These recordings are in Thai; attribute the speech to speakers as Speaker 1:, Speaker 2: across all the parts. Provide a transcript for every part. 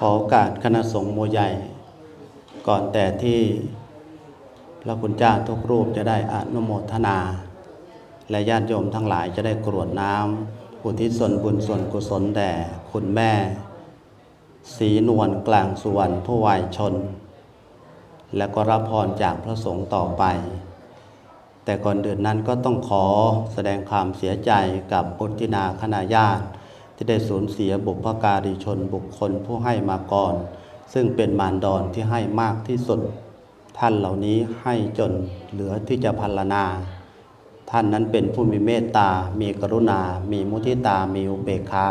Speaker 1: ขอโอกาสคณะสงฆ์โมใหญ่ ก่อนแต่ที่พระคุณเจ้าทุกรูปจะได้อนุโมทนา และญาติโยมทั้งหลายจะได้กรวดน้ำอุทิศส่วนบุญส่วนกุศลแด่คุณแม่สีนวลกลางสุวรรณผู้วัยชน และก็รับพรจากพระสงฆ์ต่อไป แต่ก่อนเดินนั้นก็ต้องขอแสดงความเสียใจกับพุทธินาคณาญาติ ที่ได้สูญเสียบุพการีชนบุคคลผู้ให้มาก่อน ซึ่งเป็นมารดรที่ให้มากที่สุด ท่านเหล่านี้ให้จนเหลือที่จะพัลนา ท่านนั้นเป็นผู้มีเมตตา มีกรุณา มีมุทิตา มีอุเบกขา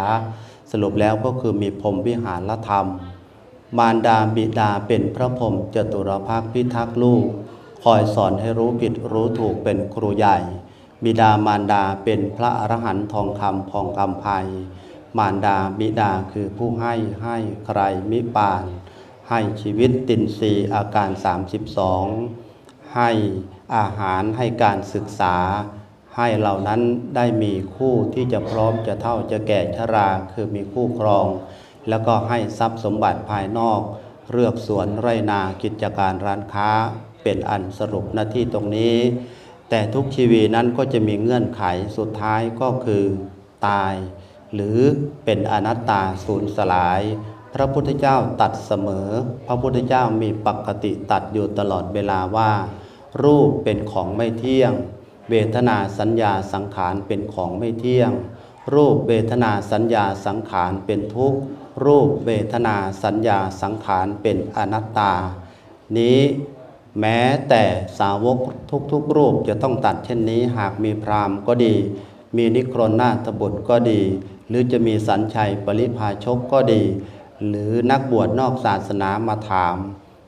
Speaker 1: สรุปแล้วก็คือมีพรมวิหารธรรม มารดาบิดาเป็นพระพรหมจตุรพักพิทักษ์ลูก คอยสอนให้รู้ผิดรู้ถูกเป็นครูใหญ่ บิดามารดาเป็นพระอรหันต์ทองคำพองคำภัย มารดาบิดาคือผู้ให้ให้ใครมิปาน ให้ชีวิตตินรีอาการ 32 ให้อาหารให้การศึกษา ให้เหล่านั้นได้มีคู่ที่จะพร้อมจะเท่าจะแก่ชราคือมีคู่ครอง แล้วก็ให้ทรัพย์สมบัติภายนอก เลือกสวนไรนากิจการร้านค้าเป็นอันสรุปหน้าที่ตรงนี้ แต่ทุกชีวิตนั้นก็จะมีเงื่อนไขสุดท้ายก็คือตาย หรือเป็นอนัตตาสูญสลาย พระพุทธเจ้าตัดเสมอ พระพุทธเจ้ามีปกติตัดอยู่ตลอดเวลาว่า รูปเป็นของไม่เที่ยง เวทนาสัญญาสังขารเป็นของไม่เที่ยง รูปเวทนาสัญญาสังขารเป็นทุกข์รูปเวทนาสัญญาสังขารเป็นอนัตตา นี้แม้แต่สาวกทุกๆรูปจะต้องตัดเช่นนี้หากมีพรามก็ดี มีนิครนนาถบุตรก็ดี หรือจะมีสัญชัยปริพาชกก็ดี หรือนักบวชนอกศาสนามาถาม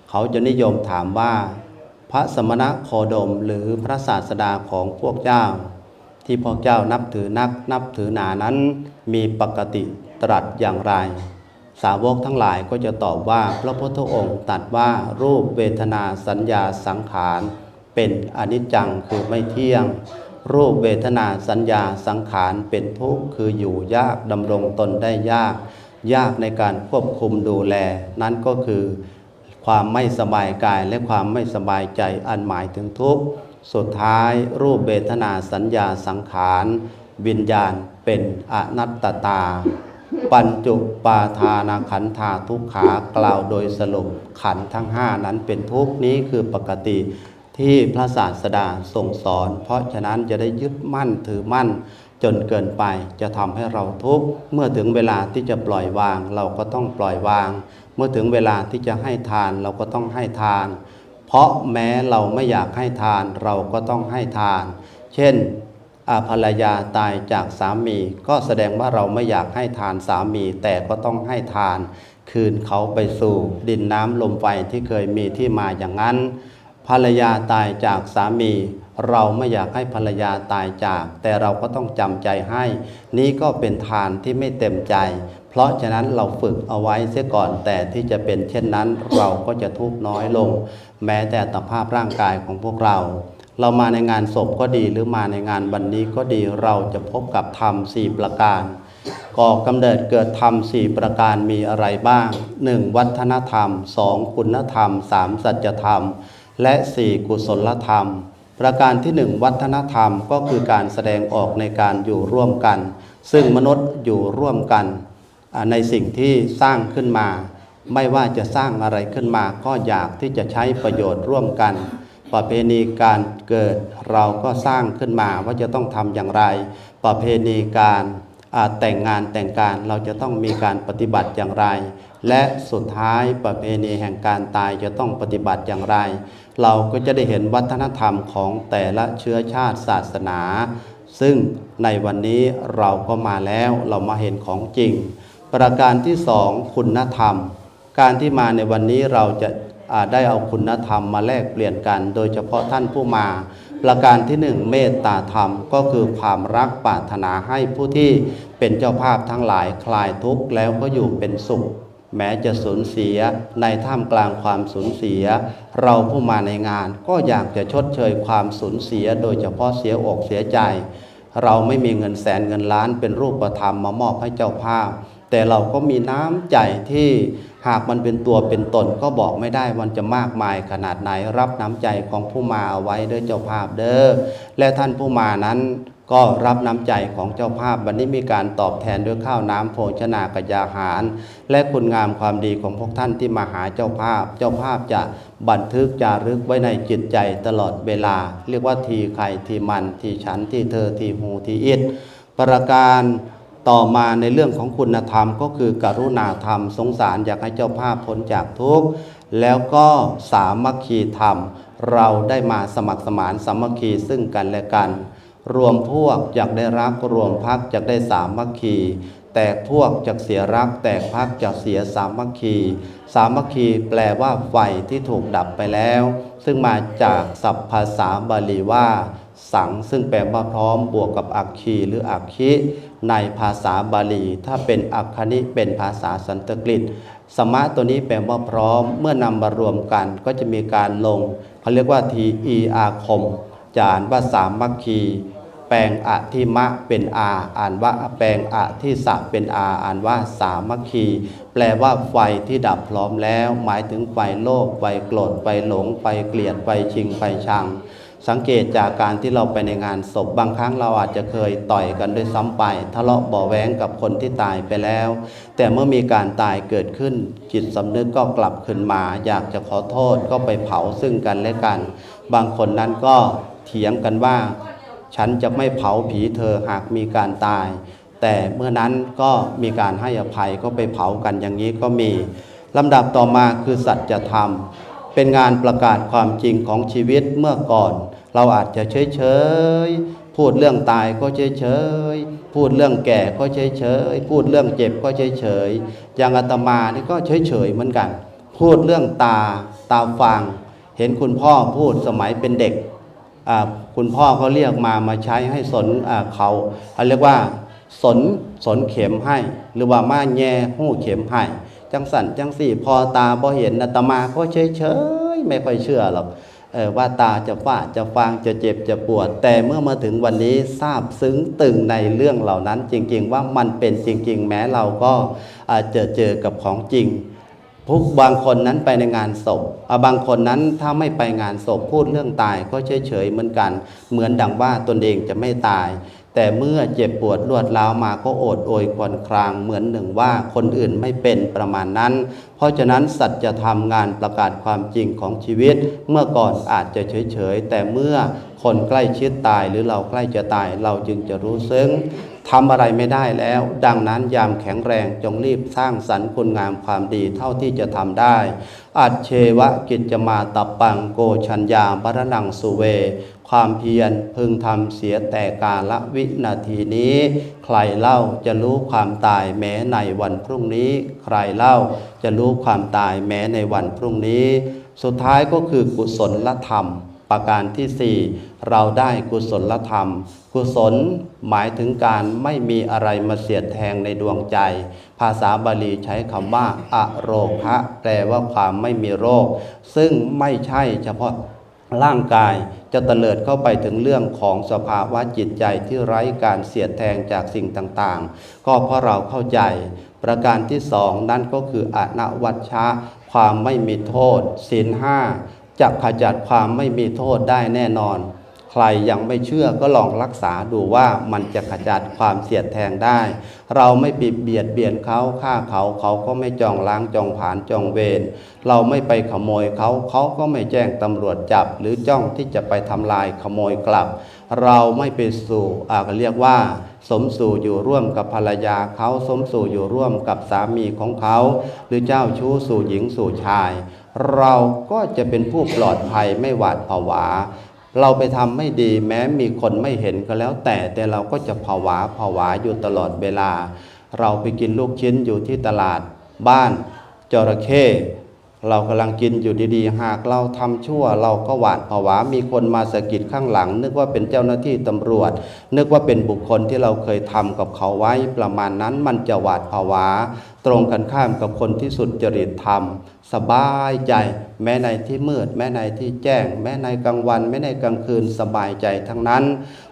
Speaker 1: เขาจะนิยมถามว่า พระสมณะโคดมหรือพระศาสดาของพวกเจ้า ที่พวกเจ้านับถือนักนับถือหนานั้นมีปกติตรัสอย่างไร สาวกทั้งหลายก็จะตอบว่าพระพุทธองค์ตรัสว่ารูปเวทนาสัญญาสังขารเป็นอนิจจังคือไม่เที่ยง รูปเวทนาสัญญาสังขารเป็นทุกข์คืออยู่ยากดำรงตนได้ยาก ยากในการควบคุมดูแล นั่นก็คือความไม่สบายกายและความไม่สบายใจอันหมายถึงทุกข์สุดท้ายรูปเวทนาสัญญาสังขาร วิญญาณเป็นอนัตตา ปัญจุปาทานาขันธาทุกขากล่าวโดยสรุปขันทั้งห้านั้นเป็นทุกข์นี้คือปกติ ที่พระศาสดาทรงสอน เพราะฉะนั้นจะได้ยึดมั่นถือมั่นจนเกินไปจะทำให้เราทุกข์เมื่อถึงเวลาที่จะปล่อยวาง เราก็ต้องปล่อยวาง เมื่อถึงเวลาที่จะให้ทานเราก็ต้องให้ทาน เพราะแม้เราไม่อยากให้ทานเราก็ต้องให้ทาน เช่นอภรรยาตายจากสามี ก็แสดงว่าเราไม่อยากให้ทานสามี แต่ก็ต้องให้ทาน คืนเขาไปสู่ดินน้ำลมไฟที่เคยมีที่มาอย่างนั้น ภรรยาตายจากสามี เราไม่อยากให้ภรรยาตายจาก แต่เราก็ต้องจำใจให้ นี้ก็เป็นทานที่ไม่เต็มใจ เพราะฉะนั้นเราฝึกเอาไว้เสียก่อนแต่ที่จะเป็นเช่นนั้นเราก็จะทุกข์น้อยลง แม้แต่ตภาพร่างกายของพวกเราเรามาในงานศพก็ดีหรือมาในงานวันนี้ก็ดีเราจะพบกับธรรมสี่ประการก่อกำเนิดเกิดธรรมสี่ประการมีอะไรบ้าง 1. วัฒนธรรม 2. คุณธรรม 3. สัจธรรม และ 4. กุศลธรรม ประการที่ 1 วัฒนธรรมก็คือการแสดงออกในการอยู่ร่วมกัน ซึ่งมนุษย์อยู่ร่วมกัน ในสิ่งที่สร้างขึ้นมา ไม่ว่าจะสร้างอะไรขึ้นมาก็อยากที่จะใช้ประโยชน์ร่วมกัน ประเพณีการเกิดเราก็สร้างขึ้นมาว่าจะต้องทำอย่างไร ประเพณีการแต่งงานแต่งการเราจะต้องมีการปฏิบัติอย่างไร และสุดท้ายประเพณีแห่งการตายจะต้องปฏิบัติอย่างไร เราก็จะได้เห็นวัฒนธรรมของแต่ละเชื้อชาติศาสนา ซึ่งในวันนี้เราก็มาแล้วเรามาเห็นของจริง ประการที่สองคุณธรรม การที่มาในวันนี้เราจะาได้เอาคุณธรรมมาแลกเปลี่ยนกัน โดยเฉพาะท่านผู้มา ประการที่หนึ่งเมตตาธรรมก็คือความรักปรารถนาให้ผู้ที่เป็นเจ้าภาพทั้งหลายคลายทุกข์แล้วก็อยู่เป็นสุข แม้จะสูญเสียในท่ามกลางความสูญเสีย เราผู้มาในงานก็อยากจะชดเชยความสูญเสีย โดยเฉพาะเสียอกเสียใจ เราไม่มีเงินแสนเงินล้านเป็นรูปธรรมมามอบให้เจ้าภาพ แต่เราก็มีน้ำใจที่หากมันเป็นตัวเป็นตนก็บอกไม่ได้มันจะมากมายขนาดไหนรับน้ำใจของผู้มาเอาไว้เด้อเจ้าภาพเด้อและท่านผู้มานั้น ก็รับน้ำใจของเจ้าภาพวันนี้มีการตอบแทนด้วยข้าวน้ำโภชนากยาหาร และคุณงามความดีของพวกท่านที่มาหาเจ้าภาพ เจ้าภาพจะบันทึกจารึกไว้ในจิตใจตลอดเวลา เรียกว่าทีใครทีมัน ทีฉันทีเธอทีหูทีอิดประการต่อมาในเรื่องของคุณธรรมก็คือกรุณาธรรม สงสารอยากให้เจ้าภาพพ้นจากทุกข์แล้วก็สามัคคีธรรม เราได้มาสมัครสมานสามัคคีซึ่งกันและกัน รวมพวกอยากได้รักรวมพักจากได้สามัคคีแตกพวกจากเสียรัก แตกพักจากเสียสามัคคี สามัคคีแปลว่าไฟที่ถูกดับไปแล้ว ซึ่งมาจากศัพท์ภาษาบาลีว่า สังซึ่งแปลว่าพร้อมบวกกับอักคีหรืออักคิในภาษาบาลี ถ้าเป็นอักคณิเป็นภาษาสันสกฤตสมะตัวนี้แปลว่าพร้อมเมื่อนำมารวมกันก็จะมีการลงเขาเรียกว่าทีอีอาคม จานว่าสามัคคี แปลงอะที่มะเป็นอาอ่านว่าแปลงอะที่สะเป็นอาอ่านว่าสามัคคี แปลว่าไฟที่ดับพร้อมแล้ว หมายถึงไฟโลภไฟโกรธไฟหลงไฟเกลียดไฟชิงไฟชัง สังเกตจากการที่เราไปในงานศพบางครั้งเราอาจจะเคยต่อยกันด้วยซ้ำไป ทะเลาะบาะแว้งกับคนที่ตายไปแล้ว แต่เมื่อมีการตายเกิดขึ้น จิตสำนึกก็กลับขึ้นมา อยากจะขอโทษก็ไปเผาซึ่งกันและกัน บางคนนั้นก็เถียงกันว่า ฉันจะไม่เผาผีเธอหากมีการตาย แต่เมื่อนั้นก็มีการให้อภัยก็ไปเผากันอย่างนี้ก็มีลำดับต่อมาคือสัจธรรม เป็นงานประกาศความจริงของชีวิตเมื่อก่อน เราอาจจะเฉยเฉยๆพูดเรื่องตายก็เฉยเฉยๆพูดเรื่องแก่ก็เฉยเฉยๆพูดเรื่องเจ็บก็เฉยเฉยๆอย่างอาตมานี่ก็เฉยเฉยๆเหมือนกัน พูดเรื่องตาตาฟัง เห็นคุณพ่อพูดสมัยเป็นเด็ก คุณพ่อเขาเรียกมามาใช้ให้สนเขาเขาเรียกว่าสนสนเข็มให้ หรือว่ามาแง่หู้เข็มให้จังสันจังสี่พอตาพอเห็นอาตมาก็เฉยเฉยไม่ค่อยเชื่อหรอกว่าตาจะฝ้าจะฟางจะเจ็บจะปวด แต่เมื่อมาถึงวันนี้ทราบซึ้งตึงในเรื่องเหล่านั้น จริง ๆ ว่ามันเป็นจริง ๆ แม้เราก็อาจจะเจอกับของจริง พวกบางคนนั้นไปในงานศพบางคนนั้นถ้าไม่ไปงานศพพูดเรื่องตายก็เฉยๆเหมือนกัน เหมือนดังว่าตนเองจะไม่ตาย แต่เมื่อเจ็บปวดรวดร้าวมาก็โอดโอยควรครางเหมือนหนึ่งว่าคนอื่นไม่เป็นประมาณนั้น เพราะฉะนั้นสัจธรรมงานประกาศความจริงของชีวิต เมื่อก่อนอาจจะเฉยๆแต่เมื่อคนใกล้ชิดตายหรือเราใกล้จะตายเราจึงจะรู้ซึ้ง ทำอะไรไม่ได้แล้ว ดังนั้นยามแข็งแรงจงรีบสร้างสรรค์คุณงามความดีเท่าที่จะทำได้ อัจเชวะกิจจมาตับปังโกชัญญาบรนังสุเว ความเพียรพึงทำเสียแต่กาละวินาทีนี้ ใครเล่าจะรู้ความตายแม้ในวันพรุ่งนี้ ใครเล่าจะรู้ความตายแม้ในวันพรุ่งนี้ สุดท้ายก็คือกุศลธรรม ประการที่สี่เราได้กุศลธรรม กุศลหมายถึงการไม่มีอะไรมาเสียดแทงในดวงใจ ภาษาบาลีใช้คำว่าอโรคะ แปลว่าความไม่มีโรค ซึ่งไม่ใช่เฉพาะร่างกายจะเตลิดเข้าไปถึงเรื่องของสภาวะจิตใจที่ไร้การเสียดแทงจากสิ่งต่างๆ ก็เพราะเราเข้าใจ ประการที่สองนั่นก็คืออนวัชชะ ความไม่มีโทษศีลห้า จะขจัดความไม่มีโทษได้แน่นอน ใครยังไม่เชื่อก็ลองรักษาดูว่ามันจะขจัดความเสียดแทงได้ เราไม่ปิดเบียดเบียนเขาฆ่าเขาเขาก็ไม่จองล้างจองผานจองเวรเราไม่ไปขโมยเขาเขาก็ไม่แจ้งตำรวจจับ หรือจ้องที่จะไปทำลายขโมยกลับ เราไม่ไปสู่อาเรียกว่า สมสู่อยู่ร่วมกับภรรยาเขาสมสู่อยู่ร่วมกับสามีของเขา หรือเจ้าชู้สู่หญิงสู่ชาย เราก็จะเป็นผู้ปลอดภัยไม่หวาดผวา เราไปทำไม่ดีแม้มีคนไม่เห็นก็แล้วแต่แต่เราก็จะผวาผวาอยู่ตลอดเวลา เราไปกินลูกชิ้นอยู่ที่ตลาดบ้านจระเข้ เรากำลังกินอยู่ดีๆ หากเราทำชั่วเราก็หวาดผวา มีคนมาสะกิดข้างหลัง นึกว่าเป็นเจ้าหน้าที่ตำรวจ นึกว่าเป็นบุคคลที่เราเคยทำกับเขาไว้ประมาณนั้นมันจะหวาดผวา ตรงกันข้ามกับคนที่สุดจริตธรรม สบายใจ แม้ในที่มืด แม้ในที่แจ้ง แม้ในกลางวัน แม้ในกลางคืนสบายใจทั้งนั้น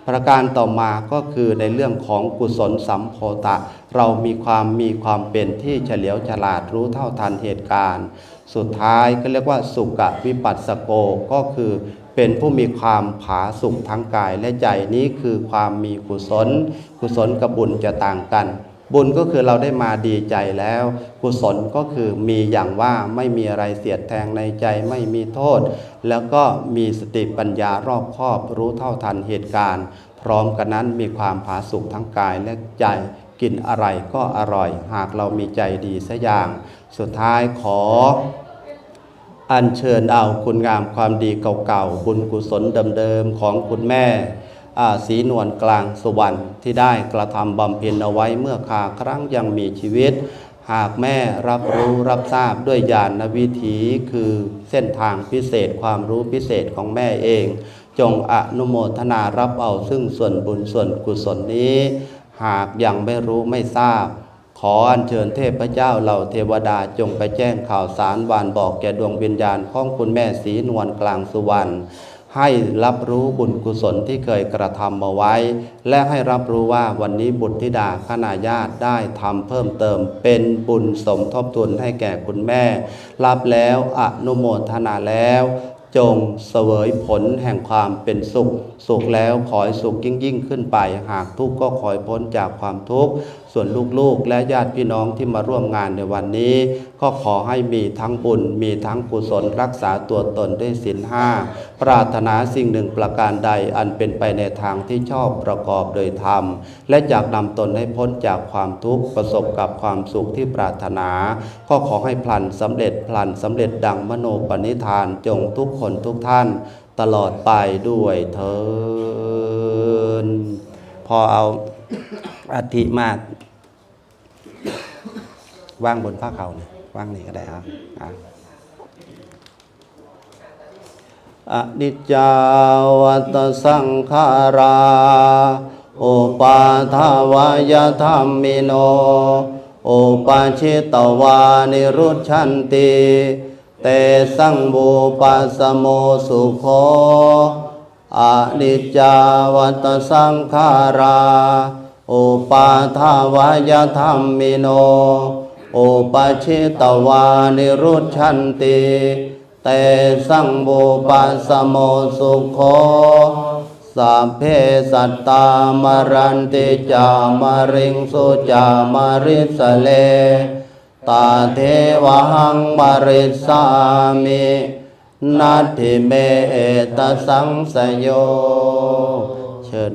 Speaker 1: ประการต่อมาก็คือในเรื่องของกุศลสัมโพธะเรามีความมีความเป็นที่เฉลียวฉลาดรู้เท่าทันเหตุการณ์ สุดท้ายก็เรียกว่าสุกวิปัสสโกก็คือเป็นผู้มีความผาสุกทั้งกายและใจนี้คือความมีกุศล กุศลกับบุญจะต่างกัน บุญก็คือเราได้มาดีใจแล้ว กุศลก็คือมีอย่างว่าไม่มีอะไรเสียดแทงในใจไม่มีโทษ แล้วก็มีสติปัญญารอบคอบรู้เท่าทันเหตุการณ์ พร้อมกันนั้นมีความผาสุกทั้งกายและใจ กินอะไรก็อร่อย หากเรามีใจดีสัอย่าง สุดท้ายขอ อัญเชิญเอาคุณงามความดีเก่าๆบุญกุศลเดิมๆของคุณแม่อ่าศรีนวลกลางสุวรรณที่ได้กระทำบำเพ็ญเอาไว้เมื่อคาครั้งยังมีชีวิต หากแม่รับรู้รับทราบด้วยญาณวิถีคือเส้นทางพิเศษความรู้พิเศษของแม่เอง จงอนุโมทนารับเอาซึ่งส่วนบุญส่วนกุศลนี้ หากยังไม่รู้ไม่ทราบ ขออัญเชิญเทพเจ้าเหล่าเทวดาจงไปแจ้งข่าวสารวานบอกแก่ดวงวิญญาณของคุณแม่ศรีนวลกลางสุวรรณให้รับรู้บุญกุศลที่เคยกระทำมาไว้ และให้รับรู้ว่าวันนี้บุตรธิดาคณาญาติได้ทำเพิ่มเติม เป็นบุญสมทบทุนให้แก่คุณแม่ รับแล้วอนุโมทนาแล้ว จงเสวยผลแห่งความเป็นสุข สุขแล้วขอให้สุขยิ่งยิ่งขึ้นไป หากทุกข์ก็ขอให้พ้นจากความทุกข์ ส่วนลูกๆ และญาติพี่น้องที่มาร่วมงานในวันนี้ ก็ขอให้มีทั้งบุญ มีทั้งกุศลรักษาตัวตนด้วยศีลห้าปรารถนาสิ่งหนึ่งประการใดอันเป็นไปในทางที่ชอบประกอบโดยธรรม และจากนำตนให้พ้นจากความทุกข์ประสบกับความสุขที่ปรารถนา ก็ขอให้พลันสำเร็จพลันสำเร็จดังมโนปณิธานจงทุกคนทุกท่าน ตลอดไปด้วยเถินพอเอาอธิมาก ว่างบนผ้าเขาเนี่ยว่างนี่ก็ได้ครับอะอนิจจาวัตสังขาราอุปาทาวายธรรมิโนอุปาชิตวานิรุชันติเตสังบูปัสโมสุโขอนิจจาวัตสังขาราอุปาทาวายธรรมิโน โอปาชิตวานิรุชันติเตสังบูปัสโมสุขโขสัพเพสัตตามรันติจามาริงสุจามาริสเล ตาเทวหังมาริสามินัตถิเมตสังสโยเชิญ